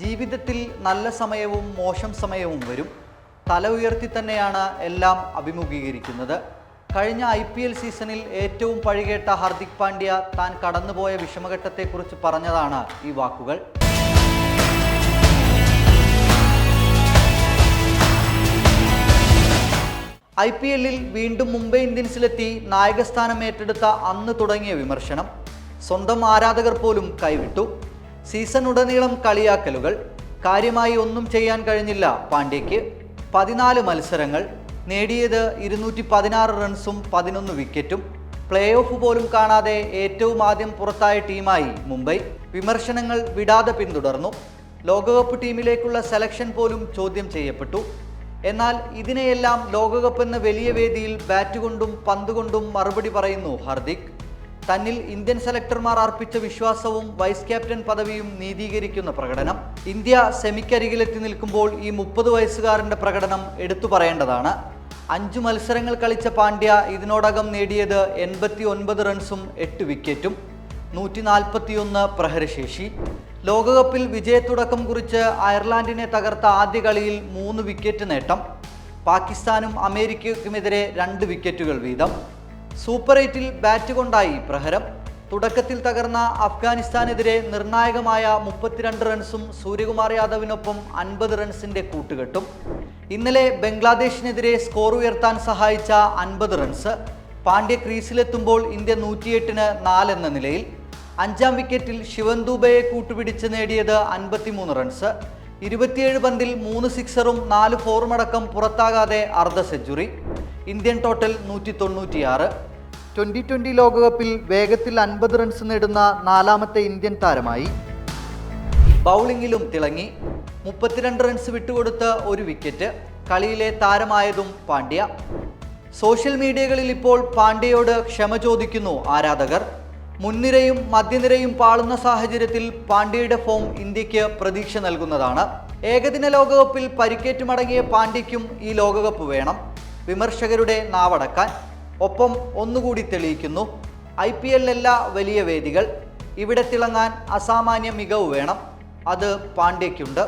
ജീവിതത്തിൽ നല്ല സമയവും മോശം സമയവും വരും. തല ഉയർത്തി തന്നെയാണ് എല്ലാം അഭിമുഖീകരിക്കുന്നത്. കഴിഞ്ഞ ഐ പി എൽ സീസണിൽ ഏറ്റവും പഴികേട്ട ഹാർദിക് പാണ്ഡ്യ താൻ കടന്നുപോയ വിഷമഘട്ടത്തെക്കുറിച്ച് പറഞ്ഞതാണ് ഈ വാക്കുകൾ. ഐ പി എല്ലിൽ വീണ്ടും മുംബൈ ഇന്ത്യൻസിലെത്തി നായകസ്ഥാനം ഏറ്റെടുത്ത അന്ന് തുടങ്ങിയ വിമർശനം. സ്വന്തം ആരാധകർ പോലും കൈവിട്ടു. സീസൺ ഉടനീളം കളിയാക്കലുകൾ കാര്യമായി ഒന്നും ചെയ്യാൻ കഴിഞ്ഞില്ല പാണ്ഡ്യയ്ക്ക്. പതിനാല് മത്സരങ്ങൾ നേടിയത് ഇരുന്നൂറ്റി പതിനാറ് റൺസും പതിനൊന്ന് വിക്കറ്റും. പ്ലേ ഓഫ് പോലും കാണാതെ ഏറ്റവും ആദ്യം പുറത്തായ ടീമായി മുംബൈ. വിമർശനങ്ങൾ വിടാതെ പിന്തുടർന്നു. ലോകകപ്പ് ടീമിലേക്കുള്ള സെലക്ഷൻ പോലും ചോദ്യം ചെയ്യപ്പെട്ടു. എന്നാൽ ഇതിനെയെല്ലാം ലോകകപ്പ് എന്ന വലിയ വേദിയിൽ ബാറ്റ് കൊണ്ടും പന്ത് കൊണ്ടും മറുപടി പറയുന്നു ഹർദിക്. തന്നിൽ ഇന്ത്യൻ സെലക്ടർമാർ അർപ്പിച്ച വിശ്വാസവും വൈസ് ക്യാപ്റ്റൻ പദവിയും നീതീകരിക്കുന്ന പ്രകടനം. ഇന്ത്യ സെമിക്കരികിലെത്തി നിൽക്കുമ്പോൾ ഈ മുപ്പത് വയസ്സുകാരന്റെ പ്രകടനം എടുത്തു പറയേണ്ടതാണ്. അഞ്ചു മത്സരങ്ങൾ കളിച്ച പാണ്ഡ്യ ഇതിനോടകം നേടിയത് എൺപത്തി ഒൻപത് റൺസും എട്ട് വിക്കറ്റും നൂറ്റി നാൽപ്പത്തിയൊന്ന് പ്രഹരശേഷി. ലോകകപ്പിൽ വിജയത്തുടക്കം കുറിച്ച് അയർലാൻഡിനെ തകർത്ത ആദ്യ കളിയിൽ മൂന്ന് വിക്കറ്റ് നേട്ടം. പാകിസ്ഥാനും അമേരിക്കയ്ക്കുമെതിരെ രണ്ട് വിക്കറ്റുകൾ വീതം. സൂപ്പർ എയ്റ്റിൽ ബാറ്റ് കൊണ്ടായി പ്രഹരം. തുടക്കത്തിൽ തകർന്ന അഫ്ഗാനിസ്ഥാനെതിരെ നിർണായകമായ മുപ്പത്തിരണ്ട് റൺസും സൂര്യകുമാർ യാദവിനൊപ്പം അൻപത് റൺസിന്റെ കൂട്ടുകെട്ടും. ഇന്നലെ ബംഗ്ലാദേശിനെതിരെ സ്കോർ ഉയർത്താൻ സഹായിച്ച അൻപത് റൺസ്. പാണ്ഡ്യ ക്രീസിലെത്തുമ്പോൾ ഇന്ത്യ നൂറ്റിയെട്ടിന് നാലെന്ന നിലയിൽ. അഞ്ചാം വിക്കറ്റിൽ ശിവൻ ദുബയെ കൂട്ടുപിടിച്ച് നേടിയത് അൻപത്തിമൂന്ന് റൺസ്. ഇരുപത്തിയേഴ് പന്തിൽ മൂന്ന് സിക്സറും നാല് ഫോറുമടക്കം പുറത്താകാതെ അർദ്ധ സെഞ്ചുറി. ഇന്ത്യൻ ടോട്ടൽ നൂറ്റി തൊണ്ണൂറ്റിയാറ് ട്വന്റി ട്വന്റി ലോകകപ്പിൽ വേഗത്തിൽ അൻപത് റൺസ് നേടുന്ന നാലാമത്തെ ഇന്ത്യൻ താരമായി. ബൗളിങ്ങിലും തിളങ്ങി. മുപ്പത്തിരണ്ട് റൺസ് വിട്ടുകൊടുത്ത ഒരു വിക്കറ്റ്. കളിയിലെ താരമായതും പാണ്ഡ്യ. സോഷ്യൽ മീഡിയകളിൽ ഇപ്പോൾ പാണ്ഡ്യയോട് ക്ഷമ ചോദിക്കുന്നു ആരാധകർ. മുൻനിരയും മധ്യനിരയും പാളുന്ന സാഹചര്യത്തിൽ പാണ്ഡ്യയുടെ ഫോം ഇന്ത്യയ്ക്ക് പ്രതീക്ഷ നൽകുന്നതാണ്. ഏകദിന ലോകകപ്പിൽ പരിക്കേറ്റ് മടങ്ങിയ പാണ്ഡ്യയ്ക്കും ഈ ലോകകപ്പ് വേണം. വിമർശകരുടെ നാവടക്കാൻ. ഒപ്പം ഒന്നുകൂടി തെളിയിക്കുന്നു ഐ പി എല്ലല്ല വലിയ വേദികൾ ഇവിടെ തിളങ്ങാൻ അസാമാന്യ മികവ് വേണം അത് പാണ്ഡ്യയ്ക്കുണ്ട്.